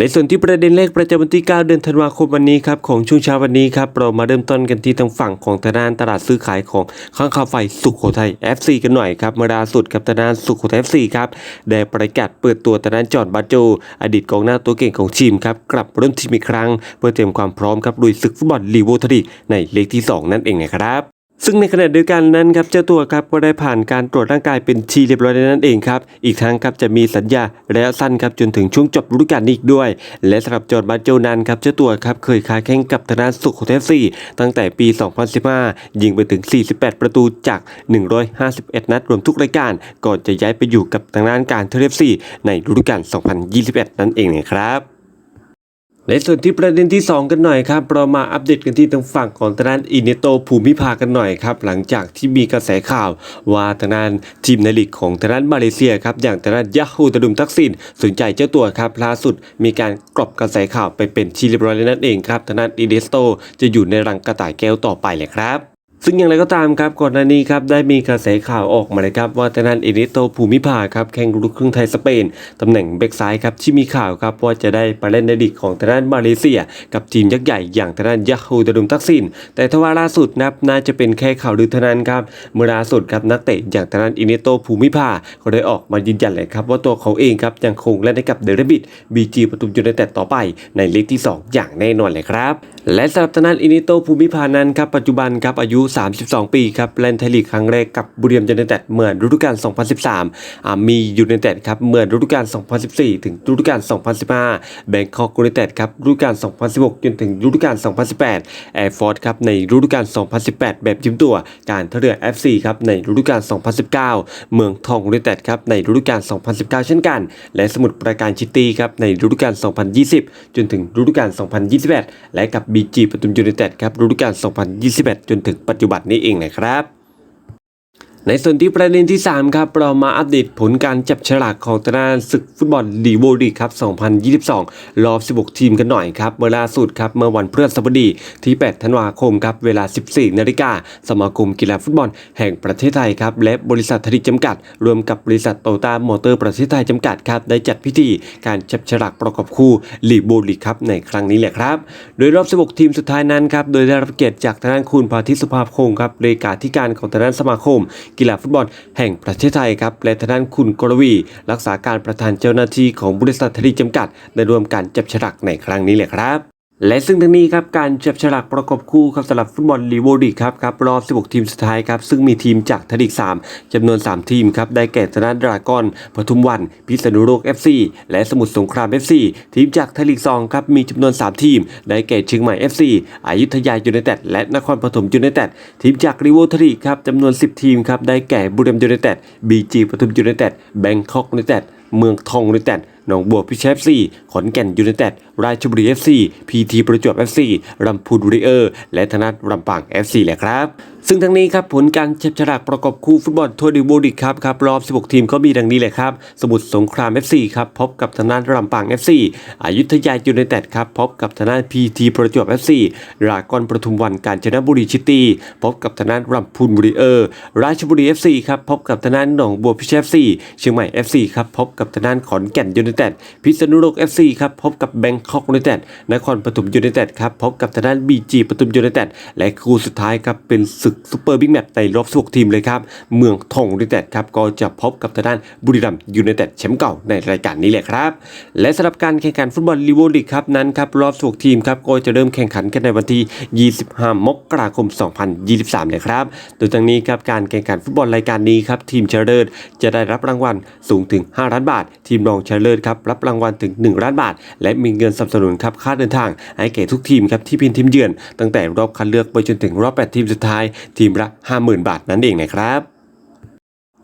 ในส่วนที่ประเด็นแรกประจำวันที่ 9 เดือนธันวาคมวันนี้ครับของช่วงเช้าวันนี้ครับเรามาเริ่มต้นกันที่ทางฝั่งของทางด้านตลาดซื้อขายของข้างคาวไฟสุขโขทัย FC กันหน่อยครับเมื่อล่าสุดกับทางด้านสุขโขทัย FC ครับได้ประกาศเปิดตัวทางด้านจอร์ดบาโจ อดีตกองหน้าตัวเก่งของทีมครับกลับเริ่มทีมอีกครั้ง เพื่อเตรียมความพร้อมครับลุยศึกฟุตบอลลีโวทรีในเลขที่ 2 นั่นเองนะครับ ซึ่งในขณะเดียวกันนั้นครับเจ้าตัวครับก็ได้ผ่านการตรวจร่างกายเป็นทีเรียบร้อยแล้วนั่นเองครับ อีกทั้งครับจะมีสัญญาระยะสั้นครับจนถึงช่วงจบฤดูกาลนี้อีกด้วย และสำหรับจอร์ดบาโจนั้นครับเจ้าตัวครับเคยค้าแข่งกับทางด้านสุโขทัยซีตั้งแต่ปี 2015 ยิงไปถึง 48 ประตูจาก 151 นัดรวมทุกรายการ ก่อนจะย้ายไปอยู่กับทางด้านการเทเลฟซีในฤดูกาล 2021 นั่นเองนะครับ ในส่วนที่ประเด็นที่ 2 กันหน่อยครับ เรามาอัปเดตกันที่ทางฝั่งของทางด้านอินเนโตภูมิภากันหน่อยครับ หลังจากที่มีกระแสข่าวว่าทางด้านทีมในลีกของทางด้านมาเลเซียครับ อย่างทางด้านยาฮูตะดุมทักษิณสนใจเจ้าตัวครับล่าสุดมีการกรอบกระแสข่าวไปเป็นที่เรียบร้อยแล้วนั่นเองครับทางด้านอินเนโตจะอยู่ในรังกระต่ายแก้วต่อไปเลยครับ ซึ่งอย่างไรก็ตามครับก่อนหน้านี้ครับได้มีกระแสข่าวออกมาเลยครับว่าทางด้านเอเนโตภูมิภาครับแข่งลูกครึ่งไทยสเปนตำแหน่งแบ็กซ้ายครับที่มีข่าวครับว่าจะได้ไปเล่นในลีกของทางด้านมาเลเซีย กับทีมยักษ์ใหญ่อย่างทางด้านยาฮูดารุมทักซิน แต่ทว่าล่าสุดนับน่าจะเป็นแค่ข่าวลือเท่านั้นครับเมื่อล่าสุดครับนักเตะอย่างทางด้านเอเนโตภูมิภาก็ได้ออกมายืนยันเลยครับว่าตัวเขาเองครับยังคงเล่นให้กับเดรบิดบีจีปทุมยูไนเต็ดต่อไปในลีกที่สองอย่างแน่นอนเลยครับและสำหรับทางด้านอินิโตภูมิพานั้นครับปัจจุบันครับอายุ32 ปีครับเล่นไทยลีกครั้งแรกกับบุรีรัมย์ยูไนเต็ดเมื่อฤดูกาล 2013อ่ามียูไนเต็ดครับเมื่อฤดูกาล 2014 ถึงฤดูกาล 2015แบงคอกยูไนเต็ดครับฤดูกาล 2016 จนถึงฤดูกาล 2018แอร์ฟอร์ดครับในฤดูกาล 2018 แบบยืมตัว การท่าเรือ FC ครับในฤดูกาล 2019 เมืองทองยูไนเต็ดครับในฤดูกาล 2019 เช่นกัน และสมุทรปราการชิตี้ครับในฤดูกาล 2020 จนถึงฤดูกาล 2021 และกับ BG ปทุมยูไนเต็ดครับฤดูกาล 2021 จนถึงปัจจจุบันนี้เองนะครับ ในส่วนที่ประเด็นที่ 3 ครับเรามาอัปเดตผลการจับฉลากของตารางศึกฟุตบอลลีโวลีครับ 2022 รอบ 16 ทีมกันหน่อยครับเมื่อล่าสุดครับเมื่อวันพฤหัสบดีที่ 8 ธันวาคมครับ เวลา 14 นาฬิกาสมาคมกีฬาฟุตบอลแห่งประเทศไทยครับ และบริษัทธนิกจำกัด รวมกับบริษัทโตต้ามอเตอร์ประเทศไทยจำกัดครับ ได้จัดพิธีการจับฉลากประกอบคู่ลีโวลีครับในครั้งนี้แหละครับ โดยรอบ 16 ทีมสุดท้ายนั้นครับ โดยได้รับเกียรติจากทางด้านคุณพาทิสุภาพคงครับเลขาธิการของทางด้านสมาคมกีฬาฟุตบอลแห่งประเทศไทยครับและทางด้านคุณกรวี รักษาการประธานเจ้าหน้าที่ของบริษัททรีจำกัด ได้ร่วมการจับฉลากในครั้งนี้แหละครับ และซึ่งทั้งนี้ครับการจับฉลากประกบคู่ครับสำหรับฟุตบอลลีโวดีครับครับรอบ 16 ทีมสุดท้ายครับซึ่งมีทีมจากทดิก3 จำนวน 3 ทีมครับได้แก่ธนาดราก้อนปทุมวัน พิษณุโลก FC และสมุทรสงคราม FC ทีมจากทดิก2 ครับมีจำนวน 3 ทีม ได้แก่เชียงใหม่ FC อยุธยายูไนเต็ดและนครปฐมยูไนเต็ดทีมจากรีโวทรีครับจำนวน 10 ทีมครับได้แก่บุรีรัมย์ยูไนเต็ดบีจีปทุมยูไนเต็ดแบงคอกยูไนเต็ดเมืองทองยูไนเต็ด หนองบัวพิชเอฟซีขอนแก่นยูไนเต็ด ราชบุรีเอฟซีพีทีประจวบเอฟซีลำพูนบรีเออร์ และธนัทลำปางเอฟซีแหละครับ ซึ่งทั้งนี้ครับผลการจับฉลากประกอบคู่ฟุตบอลทัวร์ดิโบดิกครับครับรอบ 16 ทีมก็มีดังนี้เลยครับ สมุทรสงคราม FC ครับพบกับธนาลำปาง FC อยุธยายูไนเต็ดครับพบกับธนาพีทีประจวบ FC รากอนประทุมวันการจนบุรีชิตีพบกับธนาลำพูนบรีเออร์ราชบุรี FC ครับพบกับธนาหนองบัวพิชเอฟซีเชียงใหม่ FC ครับพบกับธนาขอนแก่นยูไนเต็ดพิษณุโลก FC ครับพบกับแบงคอกยูไนเต็ดนครปฐมยูไนเต็ดครับพบกับทางด้านบีจีปทุมยูไนเต็ดและคู่สุดท้ายครับเป็นศึกซูเปอร์บิ๊กแมตช์ในรอบ16ทีมเลยครับเมืองทองยูไนเต็ดครับก็จะพบกับทางด้านบุรีรัมย์ยูไนเต็ดแชมป์เก่าในรายการนี้แหละครับ และสำหรับการแข่งขันฟุตบอลลีโวลีกครับนั้นครับรอบ16ทีมครับก็จะเริ่มแข่งขันกันในวันที่ 25 มกราคม 2023เลยครับโดยทั้งนี้ครับการแข่งขันฟุตบอลรายการนี้ครับทีมเชนะเลิศจะได้รับรางวัลสูงถึง 5 ล้านบาท ทีมรองชนะเลิศครับรับรางวัลถึง 1 ล้านบาท และมีเงินสนับสนุนครับค่าเดินทางให้แก่ทุกทีมครับที่เป็นทีมเยือน ตั้งแต่รอบคัดเลือกไปจนถึงรอบ 8 ทีมสุดท้าย ทีมละ 50,000 บาทนั่นเองนะครับ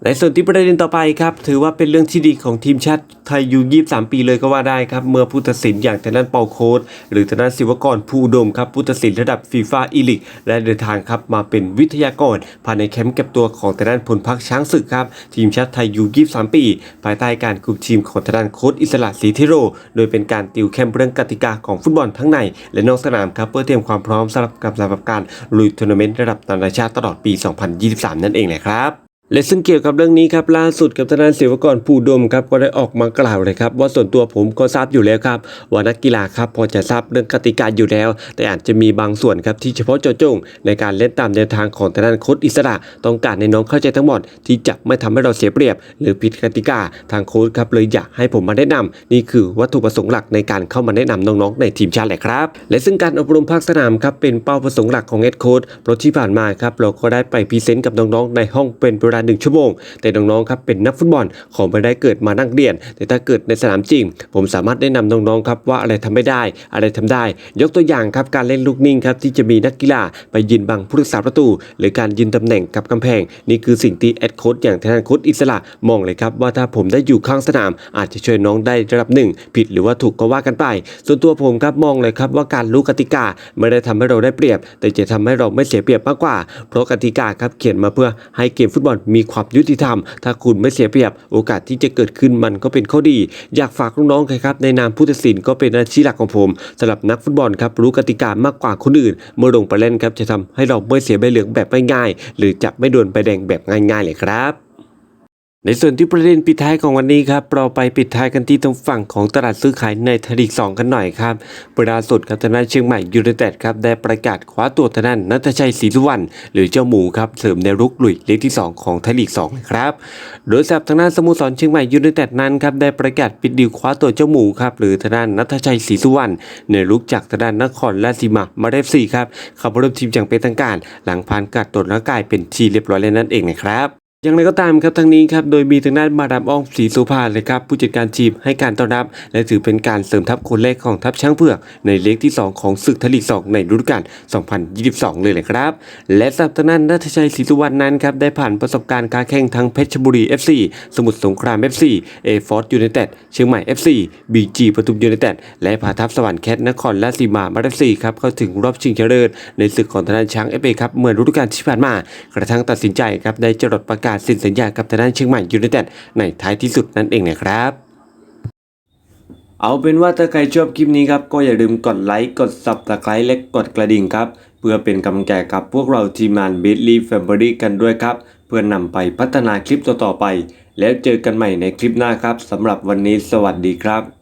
ในส่วนที่ประเด็นต่อไปครับถือว่าเป็นเรื่องที่ดีของทีมชาติไทยยู23 ปีเลยก็ว่าได้ครับเมื่อผู้ตัดสินอย่างทางด้านเปาโค้ดหรือทางด้านศิวกรผู้อุดมครับผู้ตัดสินระดับฟีฟ่าอีลิกและเดินทางครับมาเป็นวิทยากรภายในแคมป์เก็บตัวของทางด้านพลพักช้างศึกครับทีมชาติไทยยู23 ปี ภายใต้การคุมทีมของทางด้านโค้ดอิสระศรีธิโร โดยเป็นการติวเข้มเรื่องกติกาของฟุตบอลทั้งใน และนอกสนามครับเพื่อเตรียมความพร้อมสำหรับกับสำหรับการลุยทัวร์นาเมนต์ระดับนานาชาติตลอดปี 2023 นั่นเองแหละครับ และซึ่งเกี่ยวกับเรื่องนี้ครับล่าสุดกับทางด้านเสวกรผู้ดมครับก็ได้ออกมากล่าวเลยครับว่าส่วนตัวผมก็ทราบอยู่แล้วครับว่านักกีฬาครับพอจะทราบเรื่องกติกาอยู่แล้ว แต่อาจจะมีบางส่วนครับที่เฉพาะเจาะจง ในการเล่นตามแนวทางของทางด้านโค้ชอิสระ ต้องการในน้องเข้าใจทั้งหมด ที่จะไม่ทำให้เราเสียเปรียบ หรือผิดกติกาทางโค้ชครับเลยอยากให้ผมมาแนะนำนี่คือวัตถุประสงค์หลักในการเข้ามาแนะนำน้องๆในทีมชาติแหละครับ และซึ่งการอบรมภาคสนามครับเป็นเป้าประสงค์หลักของเอ็ดโค้ชเพราะที่ผ่านมาครับเราก็ได้ไปพรีเซนต์กับน้องๆในห้องเป็นเวลาหนึ่งชั่วโมง แต่น้องๆครับเป็นนักฟุตบอลของไม่ได้เกิดมานั่งเรียน แต่ถ้าเกิดในสนามจริง ผมสามารถแนะนำน้องๆครับว่าอะไรทำไม่ได้ อะไรทำได้ ยกตัวอย่างครับการเล่นลูกนิ่งครับที่จะมีนักกีฬาไปยืนบังผู้รักษาประตู หรือการยืนตำแหน่งกับกำแพง นี่คือสิ่งที่แอดโค้ดอย่างทางด้านโค้ดอิสระมองเลยครับว่าถ้าผมได้อยู่ข้างสนาม อาจจะช่วยน้องได้ระดับหนึ่งผิดหรือว่าถูกก็ว่ากันไป ส่วนตัวผมครับมองเลยครับว่าการรู้กติกาไม่ได้ทำให้เราได้เปรียบ แต่จะทำให้เราไม่เสียเปรียบมากกว่า เพราะกติกาครับเขียนมาเพื่อให้เกมฟุตบอลมีความยุติธรรม ถ้าคุณไม่เสียเปรียบโอกาสที่จะเกิดขึ้นมันก็เป็นข้อดี อยากฝากน้องๆครับในนามผู้ตัดสินก็เป็นอาชีพหลักของผมสำหรับนักฟุตบอลครับรู้กติกามากกว่าคนอื่น เมื่อลงไปเล่นครับจะทำให้เราไม่เสียใบเหลืองแบบง่ายๆหรือจะไม่โดนใบแดงแบบง่ายๆเลยครับ ในส่วนที่ประเด็นปิดท้ายของวันนี้ครับเราไปปิดท้ายกันที่ตรงฝั่งของตลาดซื้อขายในทลีก2กันหน่อยครับประดาสุดครับทางด้านเชียงใหม่ยูไนเต็ดครับได้ประกาศคว้าตัวทางด้านนัทชัยศรีสุวรรณหรือเจ้าหมูครับเสริมแนรุกลุยเลขที่ 2 ของทลีก2นะครับโดยสับทางด้านสโมสรเชียงใหม่ยูไนเต็ดนั้นครับได้ประกาศปิดดีลคว้าตัวเจ้าหมูครับหรือทางด้านนัทชัยศรีสุวรรณในรุกจากทางด้านนครราชสีมามาเรฟซีครับเข้าร่วมทีมอย่างเป็นทางการ หลังผ่านการตรวจร่างกายเป็นทีเรียบร้อยแล้วนั่นเองนะครับ อย่างไรก็ตามครับทั้งนี้ครับโดยมีทางด้านมาดามอ้อมศรีสุภาเลยครับผู้จัดการทีมให้การต้อนรับ และถือเป็นการเสริมทัพคนแรกของทัพช้างเผือก ในเลขที่ 2 ของศึกทลีก2ในฤดูกาล 2022 เลยแหละครับ และสับทางด้านนัทชัยศรีสุวรรณนั้นครับได้ผ่านประสบการณ์การแข่งทั้งเพชรบุรี FC สมุทรสงคราม FC เอฟอร์ดยูไนเต็ดเชียงใหม่ FC BG ปทุมยูไนเต็ดและพาทัพสวรรค์แคทนครราชสีมามาเอฟซีครับเข้าถึงรอบชิงชนะเลิศในศึกของทางด้านช้างเอฟเอครับเมื่อฤดูกาลที่ผ่านมากระทั่งตัดสินใจครับได้จรดประกาศสิ้นสัญญากับทางด้านเชียงใหม่ยูไนเต็ดในท้ายที่สุดนั่นเองนะครับเอาเป็นว่าถ้าใครชอบคลิปนี้ครับก็อย่าลืมกดไลค์กด subscribe และกดกระดิ่งครับ เพื่อเป็นกำลังใจกับพวกเราทีมงาน b i t l y Family กันด้วยครับ เพื่อนำไปพัฒนาคลิปต่อๆไป แล้วเจอกันใหม่ในคลิปหน้าครับสำหรับวันนี้สวัสดีครับ